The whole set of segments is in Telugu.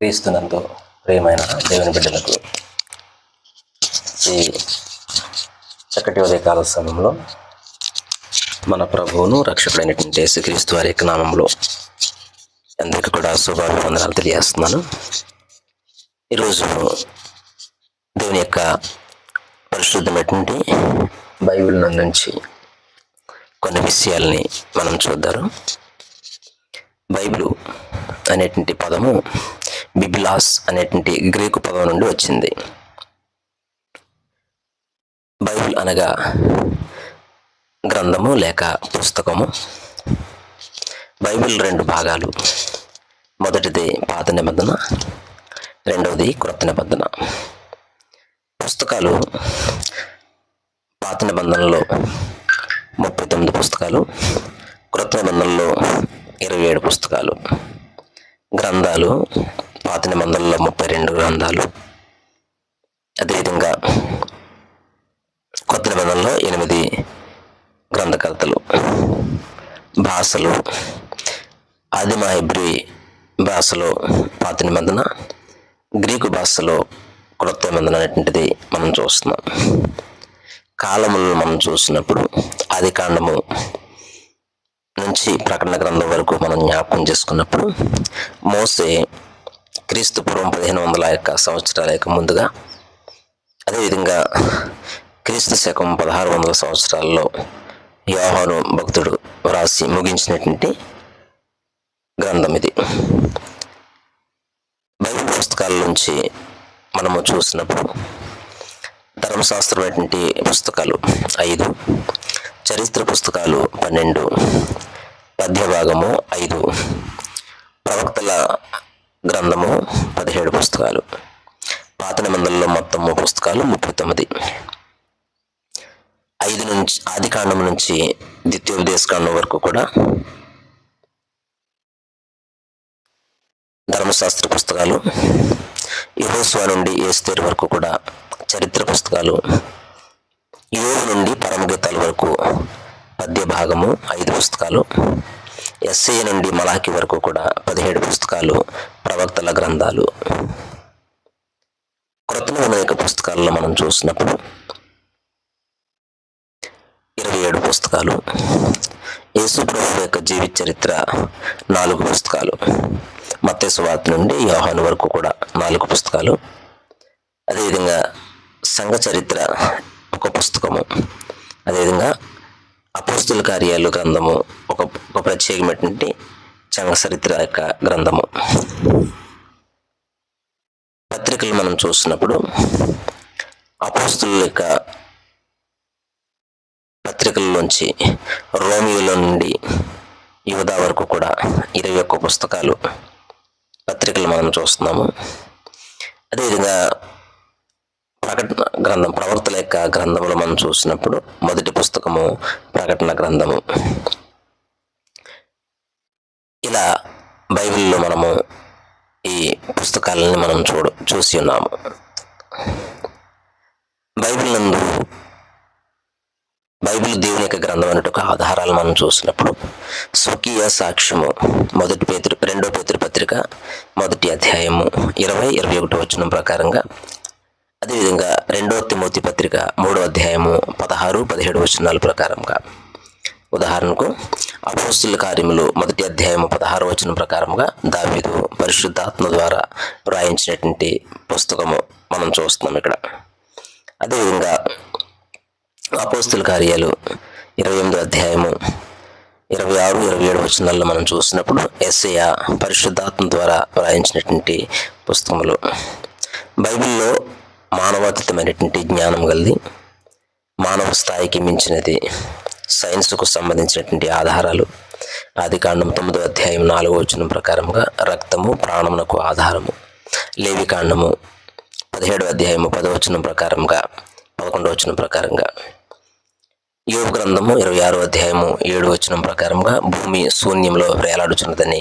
క్రీస్తునందు ప్రియమైన దేవుని బిడ్డలకు ఈ చక్కటి ఉదయకాల సమయంలో మన ప్రభువును రక్షకుడైనటువంటి యేసుక్రీస్తు వారి నామంలో అందరికీ కూడా శుభాభివందనాలు తెలియజేస్తున్నాను. ఈరోజు దేవుని యొక్క పరిశుద్ధమైనటువంటి బైబిల్ నుంచి కొన్ని విషయాల్ని మనం చూద్దాం బైబిల్ అనేటువంటి పదము బిబిలాస్ అనేటువంటి గ్రీకు పదం నుండి వచ్చింది. బైబిల్ అనగా గ్రంథము లేక పుస్తకము. బైబిల్ రెండు భాగాలు. మొదటిది పాత నిబంధన రెండవది క్రొత్త నిబంధన. పుస్తకాలు పాత నిబంధనలో ముప్పై తొమ్మిది పుస్తకాలు క్రొత్త నిబంధనలో ఇరవై ఏడు పుస్తకాలు. గ్రంథాలు పాత నిబంధనలో ముప్పై రెండు గ్రంథాలు. అదేవిధంగా కొత్త నిబంధనలో ఎనిమిది గ్రంథకర్తలు భాషలు ఆదిమ హెబ్రి భాషలో పాత నిబంధన గ్రీకు భాషలో క్రొత్త నిబంధన అనేటువంటిది మనం చూస్తున్నాం. కాలములను మనం చూసినప్పుడు ఆది కాండము నుంచి ప్రకటన గ్రంథం వరకు మనం జ్ఞాపకం చేసుకున్నప్పుడు మోసే క్రీస్తు పూర్వం పదిహేను వందల యొక్క సంవత్సరాల యొక్క ముందుగా అదేవిధంగా క్రీస్తు శకం పదహారు వందల సంవత్సరాల్లో యోహాను భక్తుడు వ్రాసి ముగించినటువంటి గ్రంథం ఇది. బైబిల్ పుస్తకాల నుంచి మనము చూసినప్పుడు ధర్మశాస్త్రమైనటువంటి పుస్తకాలు ఐదు చరిత్ర పుస్తకాలు పన్నెండు పద్య భాగము ఐదు ప్రవక్తల గ్రంథము పదిహేడు పుస్తకాలు. పాత నిబంధనలో మొత్తము పుస్తకాలు ముప్పై తొమ్మిది. ఐదు నుంచి ఆది కాండం నుంచి ద్వితీయోపదేశ కాండం వరకు కూడా ధర్మశాస్త్ర పుస్తకాలు యహోస్వా నుండి ఏస్తేరు వరకు కూడా చరిత్ర పుస్తకాలు యోగు నుండి పరమగీతాల వరకు పద్య భాగము ఐదు పుస్తకాలు. ఎస్ఏ నుండి మలాకి వరకు కూడా పదిహేడు పుస్తకాలు ప్రవక్తల గ్రంథాలు. క్రొత్త అనేక మనం చూసినప్పుడు ఇరవై ఏడు పుస్తకాలు యేసుప్రభు యొక్క జీవిత చరిత్ర నాలుగు పుస్తకాలు మత్స్యవార్త నుండి యోహాను వరకు కూడా నాలుగు పుస్తకాలు. అదేవిధంగా సంఘ చరిత్ర ఒక పుస్తకము అదేవిధంగా అపోస్తుల కార్యాలు గ్రంథము ఒక ప్రత్యేకమైనటువంటి చంగ చరిత్ర యొక్క గ్రంథము. పత్రికలు మనం చూసినప్పుడు అపోస్తుల యొక్క పత్రికల్లోంచి రోమియోలో నుండి యువత వరకు కూడా ఇరవై ఒక్క పుస్తకాలు పత్రికలు మనం చూస్తున్నాము. అదేవిధంగా ప్రకటన గ్రంథం ప్రవర్తల యొక్క గ్రంథములు మనం చూసినప్పుడు మొదటి పుస్తకము ప్రకటన గ్రంథము. ఇలా బైబిల్లో మనము ఈ పుస్తకాలని మనం చూడ చూసి ఉన్నాము. బైబిల్ నందు బైబిల్ దేవుని యొక్క గ్రంథం అనేటువంటి ఆధారాలు మనం చూసినప్పుడు స్వకీయ సాక్ష్యము మొదటి పేతురు రెండో పేతురు పత్రిక మొదటి అధ్యాయము ఇరవై ఇరవై ఒకటి వచ్చిన ప్రకారంగా అదేవిధంగా రెండో తిమోతి పత్రిక మూడో అధ్యాయము పదహారు పదిహేడు వచనాల ప్రకారంగా. ఉదాహరణకు అపోస్తుల కార్యములు మొదటి అధ్యాయము పదహారు వచనం ప్రకారంగా దావీదు పరిశుద్ధాత్మ ద్వారా వ్రాయించినటువంటి పుస్తకము మనం చూస్తున్నాం ఇక్కడ. అదేవిధంగా అపోస్తుల కార్యాలు ఇరవై ఎనిమిదో అధ్యాయము ఇరవై ఆరు ఇరవై ఏడు వచనాల్లో మనం చూసినప్పుడు ఎస్ఐ పరిశుద్ధాత్మ ద్వారా వ్రాయించినటువంటి పుస్తకములు. బైబిల్లో మానవాతీతమైనటువంటి జ్ఞానం కలిగి మానవ స్థాయికి మించినది. సైన్స్కు సంబంధించినటువంటి ఆధారాలు. ఆదికాండం తొమ్మిదో అధ్యాయం నాలుగో వచనం ప్రకారంగా రక్తము ప్రాణమునకు ఆధారము. లేవికాండము పదిహేడు అధ్యాయము పదవచనం ప్రకారంగా పదకొండవ వచనం ప్రకారంగా. యోగ గ్రంథము ఇరవై ఆరో అధ్యాయము ఏడు వచనం ప్రకారంగా భూమి శూన్యంలో వేలాడుచున్నదని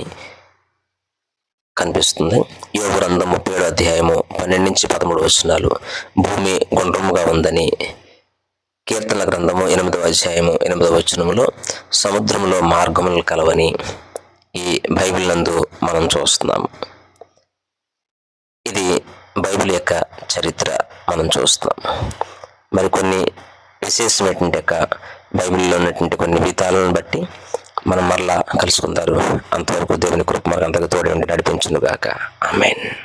కనిపిస్తుంది. యోగ గ్రంథం ముప్పై ఏడు అధ్యాయము పన్నెండు నుంచి పదమూడు వచనాలు. భూమి గుండ్రముగా ఉందని కీర్తన గ్రంథము ఎనిమిదవ అధ్యాయము ఎనిమిదవ వచనములో సముద్రంలో మార్గములు కలవని ఈ బైబిల్ నందు మనం చూస్తున్నాము ఇది బైబిల్ యొక్క చరిత్ర మనం చూస్తున్నాం. మరికొన్ని విశేషమైనటువంటి యొక్క బైబిల్లో ఉన్నటువంటి కొన్ని గీతాలను బట్టి మనం మరలా కలుసుకుంటారు అంతవరకు దేవుని కృప మనకు అంతగా తోడి ఉండి నడిపించును గాక ఆమెన్.